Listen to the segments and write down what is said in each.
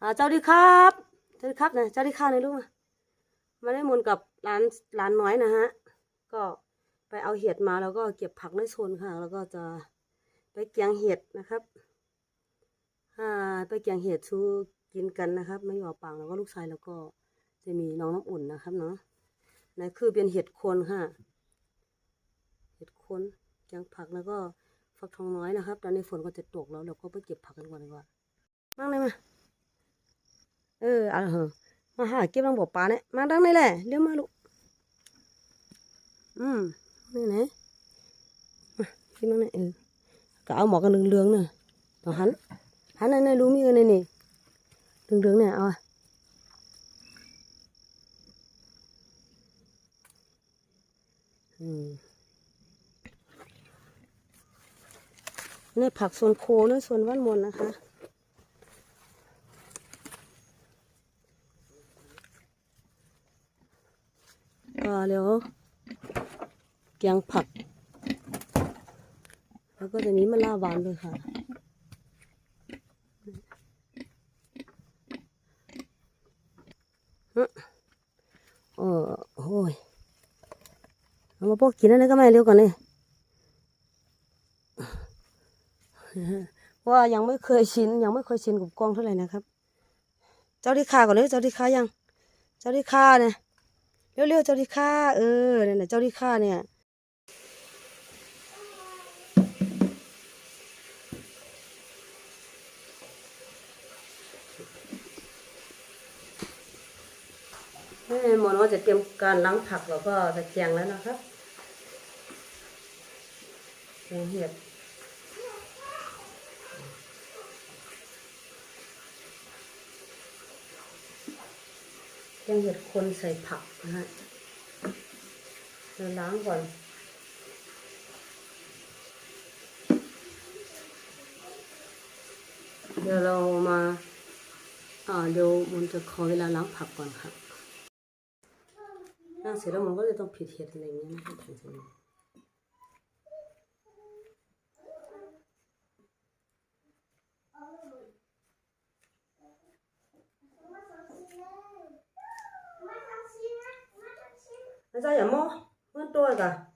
อ่าเจ้าดีครับเจ้าดีครับนะเจ้าดีข้าวในลูกมามาได้มนกับร้านร้านน้อยนะฮะ ก็ไปเอาเห็ดมาแล้วก็เก็บผักในโซนค่ะ แล้วก็จะไปเกียงเห็ดนะครับอ่าไปเกียงเห็ดชูกินกันนะครับ ไม่หยอปังแล้วก็ลูกชายแล้วก็จะมีน้องน้ำอุ่นนะครับเนาะนั่คือเป็นเห็ดโคนค่ะ เห็ดโคนเกียงผักแล้วก็ฟักทองน้อยนะครับ ตอนนี้ฝนก็จะตกแล้วเราก็ไปเก็บผักกันก่อนดีกว่ามั่งเลยมา เออเอาเหอะมาหาเก็บรังบ่อปลาเนี่ยมาดังนี่แหละเดี๋ยวมาลูกอืมนี่ไหนมาเก็บมังนี่เออก็เอาหมอกกันเหลืองๆน่ะต้องหันหันนั่นๆรู้มีกันนี่นี่เหลืองๆเนี่ยเอาอะอืมนี่ผักโซนโคนะโซนว่านมนนะคะ ก็เดี๋ยวแกงผัก แล้วก็จะนี้มันลาหวานด้วยค่ะ โอ้โหยเอามาพวกกินอะไรก็ไม่เร็วก่อนเลยว่ายังไม่เคยชินยังไม่เคยชินกับกล้องเท่าไหร่นะครับ เจ้าที่คาก่อนเลยเจ้าที่คายัง เจ้าที่คาเนี่ย เร็วๆเจ้าที่ข้าเออนั่นแหละเจ้าที่ข้าเนี่ยนี่หมอนว่าจะเตรียมการล้างผักแล้วก็จะแกงแล้วนะครับแกงเห็ด แกงเห็ดคนใส่ผักนะฮะเดี๋ยวล้างก่อนเดี๋ยวเรามาอ่าเดี๋ยวมันจะขอเวลาล้างผักก่อนครับล้างเสร็จแล้วมันก็จะต้องผิดเห็ดอะไรอย่างเงี้ยนะครับถึงจะ ดีอาจารย์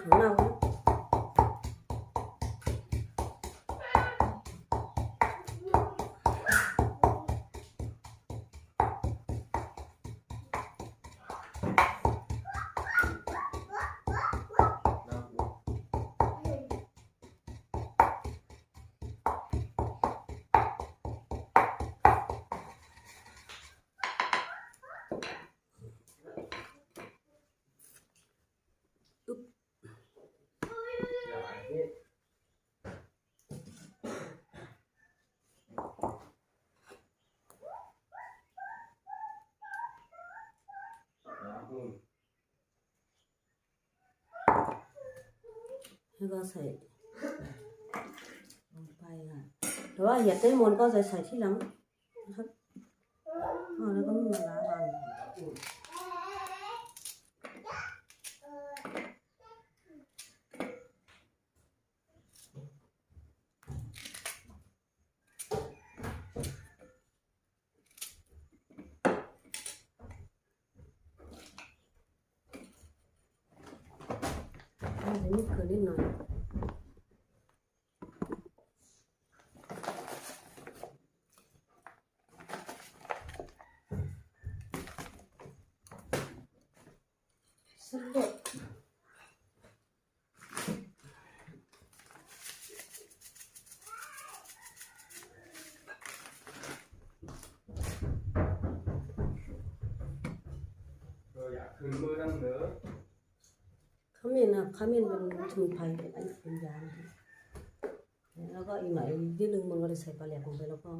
ขือลงไป แล้วก็ใส่ลงไปค่ะแต่ว่าเห็ดได้มนก็ใส่ใส่ที่หลังนะครับอ๋อแล้วก็มีมะระบาน นิดเกินนิดหน่อ ขึ้นครับขมิ้นนะขมิ้นเป็นสมุนไพรเป็นอันเป็นยานะฮะแล้วก็อีกหน่อยนิดนึงมันก็จะใส่ปลาแหลกลงไปแล้วก็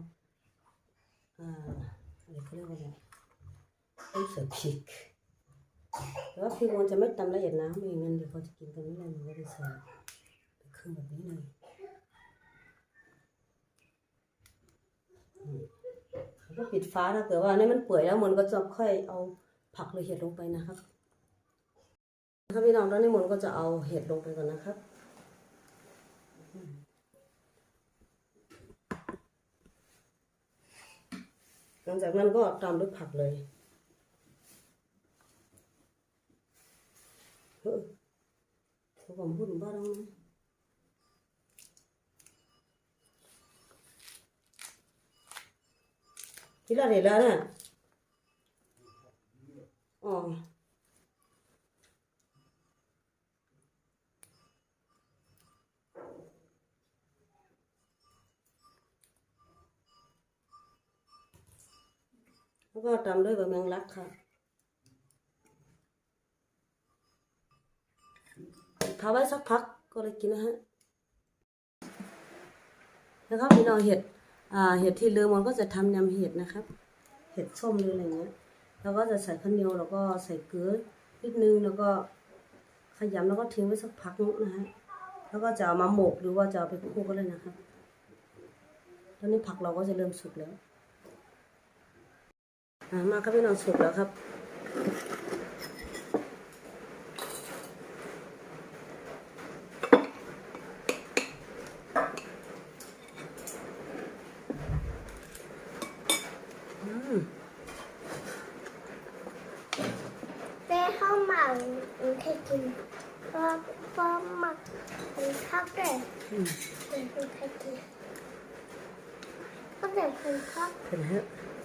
อ่าอะไรเขาเรียกว่าอะไรต้องใส่พริกแต่ว่าพริกมันจะไม่ตำละเอียดนะไม่อย่างนั้นเดี๋ยวเขาจะกินกันไม่ได้มันก็จะใส่ครึ่งแบบนี้เลยอืมแล้วก็ปิดฟ้าถ้าเกิดว่าอันนี้มันเปื่อยแล้วมันก็จะค่อยเอาผักหรือเห็ดลงไปนะครับ ครับพี่น้องตอนนี้มนต์ก็จะเอาเห็ดลงไปก่อนนะครับ หลังจากนั้นก็ตามด้วยผักเลยเฮ้ยเขาบอกพูดบ้าแล้วนะที่เราเห็นแล้วน่ะอ๋อ แล้วก็ตามด้วยใบแมงลักค่ะทาไว้สักพักก็เลยกินนะฮะนะครับพี่น้องเห็ดอ่าเห็ดที่เลือมันก็จะทำยำเห็ดนะครับ เห็ดส้มหรืออะไรเงี้ยแล้วก็จะใส่ข้าวเหนียวแล้วก็ใส่เกลือนิดนึงแล้วก็ขยำแล้วก็ทิ้งไว้สักพักนึงนะฮะแล้วก็จะเอามาหมกหรือว่าจะเอาไปคลุกก็ได้นะครับตอนนี้ผักเราก็จะเริ่มสุกแล้ว มาครับพี่น้องสุกแล้วครับอืมแม่ข้าวหมักหนูเคยกินเพราะเพราะหมักเป็นข้าวแก่อืมหนูเคยกินข้าวแก่เป็นข้าวเป็นฮะเอาทั้งเอาทั้งเรียกเอาพักเรียกกระเทียมกับเปิ้ลคุณเหรอฮ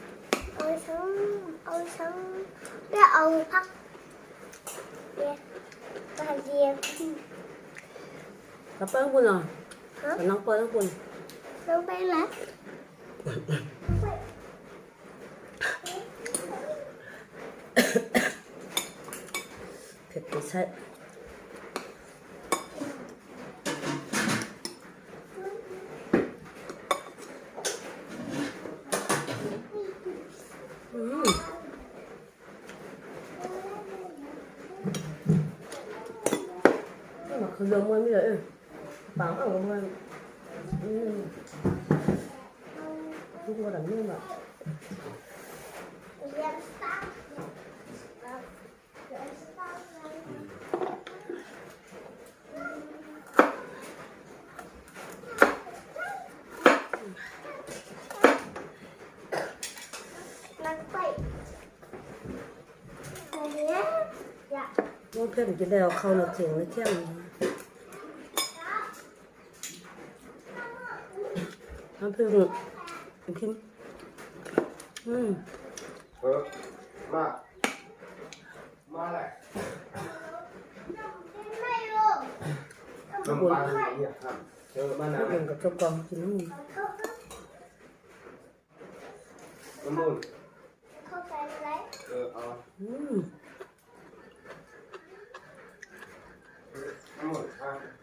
ะกับน้องเปิ้ลคุณลงไปแล้วเผ็ดไปใช่อืม นี่มันคือเรื่องมันไม่เลยเออปังเอามาอืมทุกคนหลังนี่แบบเรียกตั้งเรียกตั้งนั่งไปอันเนี้ยอยากน้องเพื่อนกินได้เอาเข้าเราเสียงเลยเที่ยงเลยน้องเพื่อนกินอืมเออมามาแหละไม่รู้น้ำปลาเนี่ยง กับเจ้ากองกินน้ำมันน้ำมูลเข้าใจไหมเ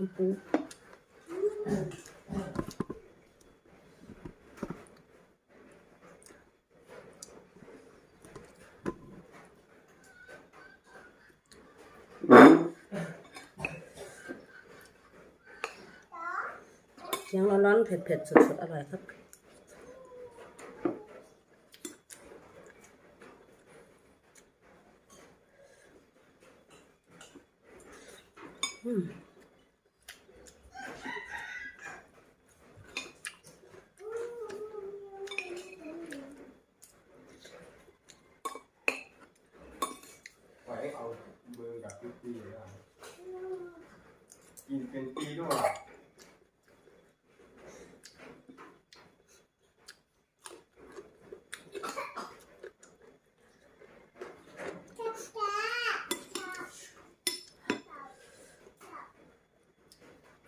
น้ำปูเสีงร้อนๆเผ็ดๆสดๆอร่อยครับ嗯。Mm.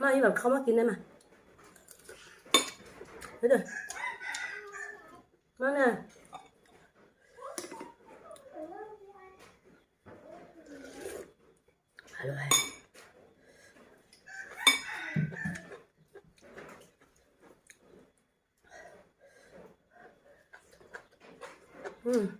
มาอีแบบเขามากินได้ไหมเฮ้ยเดี๋ยวมาเนี่ยอร่อยอืม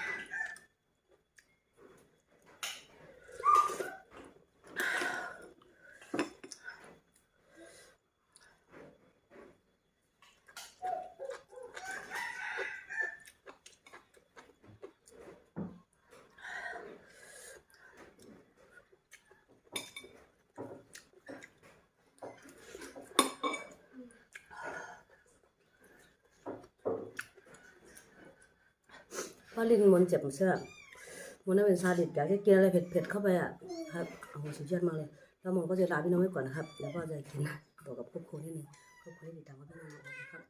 าลิ้นมันเจ็บมันแสบมันน่าเป็นซาดิสอยากจะกินอะไรเผ็ดๆเข้าไปอะครับโอ้โหสุดยอดมากเลย แล้วมันก็จะลาพี่น้องไว้ก่อนนะครับ แล้วก็จะกินนะบอกับครอครัวนิดนึงครกบครัวที่ติดตามว่าพี่น้อนครับ